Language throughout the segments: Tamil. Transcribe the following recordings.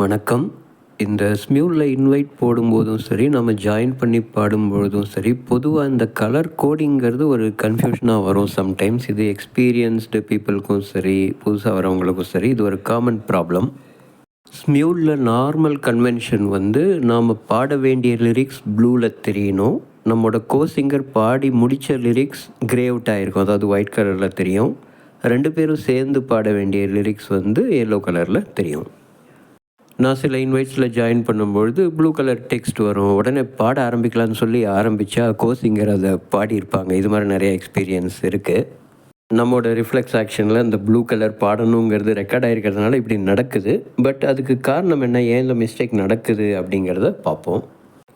வணக்கம். இந்த ஸ்மியூலில் இன்வைட் போடும்போதும் சரி நம்ம ஜாயின் பண்ணி பாடும்பொழுதும் சரி பொதுவாக இந்த கலர் கோடிங்கிறது ஒரு கன்ஃபியூஷனாக வரும். சம்டைம்ஸ் இது எக்ஸ்பீரியன்ஸ்டு பீப்புளுக்கும் சரி புதுசாக வரவங்களுக்கும் சரி இது ஒரு காமன் ப்ராப்ளம் ஸ்மியூலில் நார்மல் கன்வென்ஷன் வந்து நாம் பாட வேண்டிய லிரிக்ஸ் ப்ளூவில் தெரியணும். நம்மளோட கோ சிங்கர் பாடி முடித்த லிரிக்ஸ் கிரே அவுட் ஆகிருக்கும் அதாவது ஒயிட் கலரில் தெரியும். ரெண்டு பேரும் சேர்ந்து பாட வேண்டிய லிரிக்ஸ் வந்து எல்லோ கலரில் தெரியும். நான் சில இன்வைட்ஸில் ஜாயின் பண்ணும்பொழுது ப்ளூ கலர் டெக்ஸ்ட் வரும். உடனே பாட ஆரம்பிக்கலான்னு சொல்லி ஆரம்பித்தா கோசிங்கர் அதை பாடியிருப்பாங்க. இது மாதிரி நிறைய எக்ஸ்பீரியன்ஸ் இருக்குது நம்மளோட ரிஃப்ளெக்ஸ் ஆக்ஷனில் இந்த ப்ளூ கலர் பாடணுங்கிறது ரெக்கார்ட் ஆகிருக்கிறதுனால இப்படி நடக்குது. பட் அதுக்கு காரணம் என்ன? ஏன் இந்த மிஸ்டேக் நடக்குது அப்படிங்கிறத பார்ப்போம்.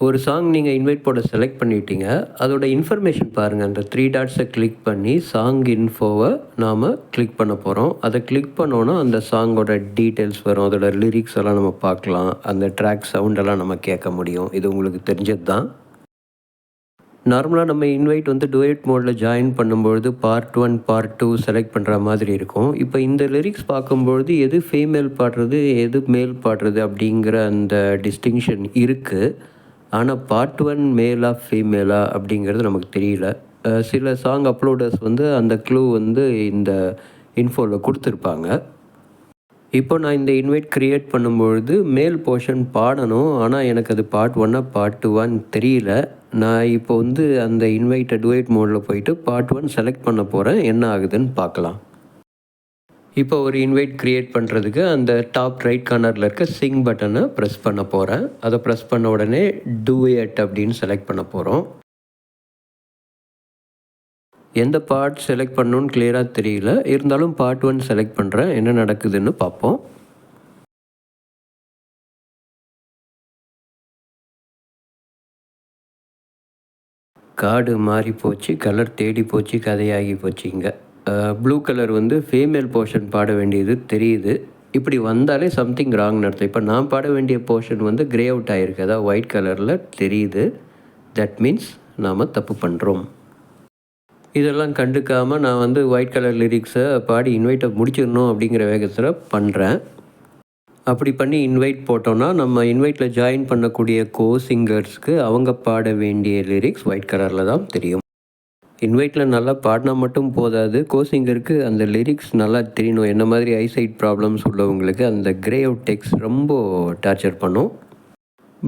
ஒரு சாங் நீங்கள் இன்வைட் போட செலக்ட் பண்ணிட்டீங்க. அதோட இன்ஃபர்மேஷன் பாருங்கள் அந்த த்ரீ டாட்ஸை கிளிக் பண்ணி சாங் இன்ஃபோவை நாம் கிளிக் பண்ண போகிறோம் அதை கிளிக் பண்ணோன்னா அந்த சாங்கோட டீட்டெயில்ஸ் வரும். அதோட லிரிக்ஸ் எல்லாம் நம்ம பார்க்கலாம். அந்த ட்ராக் சவுண்டெல்லாம் நம்ம கேட்க முடியும். இது உங்களுக்கு தெரிஞ்சது தான் நார்மலாக நம்ம இன்வைட் வந்து டுவேட் மோடில் ஜாயின் பண்ணும்பொழுது part one part two select பண்ணுற மாதிரி இருக்கும். இப்போ இந்த லிரிக்ஸ் பார்க்கும்பொழுது எது ஃபீமேல் பாடுறது எது மேல் பாடுறது அப்படிங்கிற அந்த டிஸ்டிங்ஷன் இருக்குது ஆனால் பார்ட் ஒன் மேலா ஃபீமேலா அப்படிங்கிறது நமக்கு தெரியல. சில சாங் அப்லோடர்ஸ் வந்து அந்த க்ளூ வந்து இந்த இன்ஃபோவில் கொடுத்துருப்பாங்க. இப்போ நான் இந்த இன்வைட் க்ரியேட் பண்ணும்பொழுது மேல் போர்ஷன் பாடணும். ஆனால் எனக்கு அது பார்ட் ஒன்னா பார்ட் டூவான்னு தெரியல. நான் இப்போ வந்து அந்த இன்வைட்டை டுவைட் மோடில் போயிட்டு பார்ட் ஒன் செலக்ட் பண்ண போகிறேன் என்ன ஆகுதுன்னு பார்க்கலாம். இப்போ ஒரு இன்வைட் க்ரியேட் பண்ணுறதுக்கு அந்த டாப் ரைட் கார்னரில் இருக்க சிங் பட்டனை ப்ரெஸ் பண்ண போகிறேன் அதை ப்ரெஸ் பண்ண உடனே டூ எட் அப்படின்னு செலக்ட் பண்ண போகிறோம் எந்த பார்ட் செலக்ட் பண்ணணுன்னு கிளியராக தெரியல. இருந்தாலும் பார்ட் ஒன் செலக்ட் பண்ணுறேன் என்ன நடக்குதுன்னு பார்ப்போம். காடு மாறி போச்சு. கலர் தேடி போச்சு. கதையாகி போச்சு இங்கே. ப்ளூ கலர் வந்து ஃபீமேல் போர்ஷன் பாட வேண்டியது தெரியுது. இப்படி வந்தாலே சம்திங் ராங் நடத்தும் இப்போ நான் பாட வேண்டிய போர்ஷன் வந்து கிரே அவுட் ஆகிருக்கு அதாவது ஒயிட் கலரில் தெரியுது. தட் மீன்ஸ் நாம் தப்பு பண்ணுறோம் இதெல்லாம் கண்டுக்காமல் நான் வந்து ஒயிட் கலர் லிரிக்ஸை பாடி இன்வைட்டை முடிச்சிடணும் அப்படிங்கிற வேகத்தில் பண்ணுறேன் அப்படி பண்ணி இன்வைட் போட்டோன்னா நம்ம இன்வைட்டில் ஜாயின் பண்ணக்கூடிய கோ சிங்கர்ஸ்க்கு அவங்க பாட வேண்டிய லிரிக்ஸ் ஒயிட் கலரில் தான் தெரியும். இன்வைட்டில் நல்லா பாடினா மட்டும் போதாது. கோசிங்கருக்கு அந்த லிரிக்ஸ் நல்லா தெரியணும். என்ன மாதிரி ஐசைட் ப்ராப்ளம்ஸ் உள்ளவங்களுக்கு அந்த கிரே அவுட் டெக்ஸ்ட் ரொம்ப டார்ச்சர் பண்ணும்.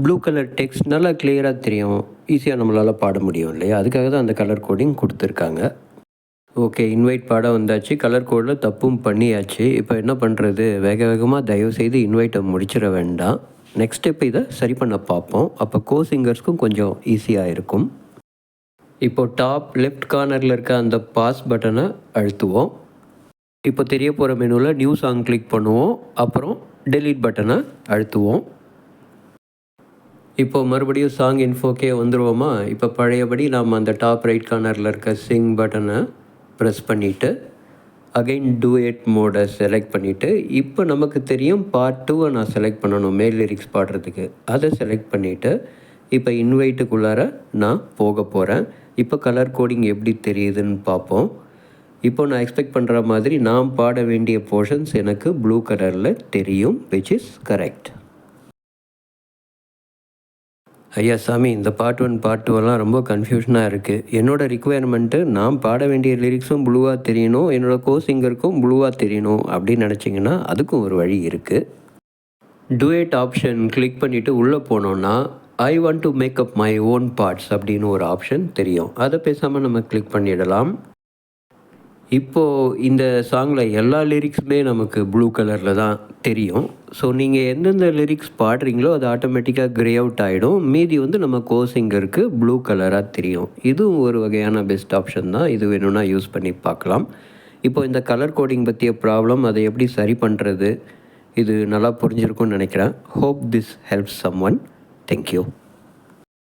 ப்ளூ கலர் டெக்ஸ்ட் நல்லா கிளியராக தெரியும். ஈஸியாக நம்மளால் பாட முடியும் இல்லையா? அதுக்காக தான் அந்த கலர் கோடிங் கொடுத்துருக்காங்க. ஓகே இன்வைட் பாட வந்தாச்சு. கலர் கோடில் தப்பும் பண்ணியாச்சு. இப்போ என்ன பண்ணுறது வேக வேகமாக தயவுசெய்து இன்வைட்டை முடிச்சிட வேண்டாம். நெக்ஸ்ட் ஸ்டெப் இதை சரி பண்ண பார்ப்போம். அப்போ கோ சிங்கர்ஸ்க்கும் கொஞ்சம் ஈஸியாக இருக்கும். இப்போ டாப் லெஃப்ட் கார்னரில் இருக்க அந்த பாஸ் பட்டனை அழுத்துவோம். இப்போ தெரிய போகிற மெனுவில் நியூ சாங் கிளிக் பண்ணுவோம். அப்புறம் டெலீட் பட்டனை அழுத்துவோம். இப்போ மறுபடியும் சாங் இன்ஃபோக்கே வந்துடுவோமா இப்போ பழையபடி நாம் அந்த டாப் ரைட் கார்னரில் இருக்க சிங் பட்டனை ப்ரெஸ் பண்ணிவிட்டு அகைன் டூ எட் மோடை செலக்ட் பண்ணிவிட்டு இப்போ நமக்கு தெரியும் பார்ட் டூவை நான் செலக்ட் பண்ணணும் மேல் லிரிக்ஸ் பாடுறதுக்கு. அதை செலக்ட் பண்ணிவிட்டு இப்போ இன்வைட்டுக்குள்ளார நான் போக போகிறேன் இப்போ கலர் கோடிங் எப்படி தெரியுதுன்னு பார்ப்போம். இப்போ நான் எக்ஸ்பெக்ட் பண்ணுற மாதிரி நாம் பாட வேண்டிய போர்ஷன்ஸ் எனக்கு ப்ளூ கலரில் தெரியும் விச் இஸ் கரெக்ட் ஐயா சாமி இந்த பார்ட் ஒன் பார்ட் டூலாம் ரொம்ப கன்ஃபியூஷனாக இருக்குது என்னோடய ரிக்குவயர்மெண்ட்டு நான் பாட வேண்டிய லிரிக்ஸும் ப்ளூவாக தெரியணும் என்னோடய கோசிங்கருக்கும் ப்ளூவாக தெரியணும் அப்படின்னு நினச்சிங்கன்னா அதுக்கும் ஒரு வழி இருக்குது டூயட் ஆப்ஷன் கிளிக் பண்ணிவிட்டு உள்ளே போனோன்னா I want to make up my own parts அப்படின்னு ஒரு ஆப்ஷன் தெரியும். அதை பேசாமல் நம்ம கிளிக் பண்ணிடலாம். இப்போது இந்த சாங்கில் எல்லா லிரிக்ஸுமே நமக்கு ப்ளூ கலரில் தான் தெரியும். ஸோ நீங்கள் எந்தெந்த லிரிக்ஸ் பாடுறீங்களோ அது ஆட்டோமேட்டிக்காக க்ரே அவுட் ஆகிடும் மீதி வந்து நம்ம கோசிங்கருக்கு ப்ளூ கலராக தெரியும். இதுவும் ஒரு வகையான பெஸ்ட் ஆப்ஷன் தான். இது வேணும்னா யூஸ் பண்ணி பார்க்கலாம். இப்போ இந்த கலர் கோடிங் பற்றிய ப்ராப்ளம் அதை எப்படி சரி பண்ணுறது இது நல்லா புரிஞ்சிருக்கும்னு நினைக்கிறேன். Hope this helps someone Thank you.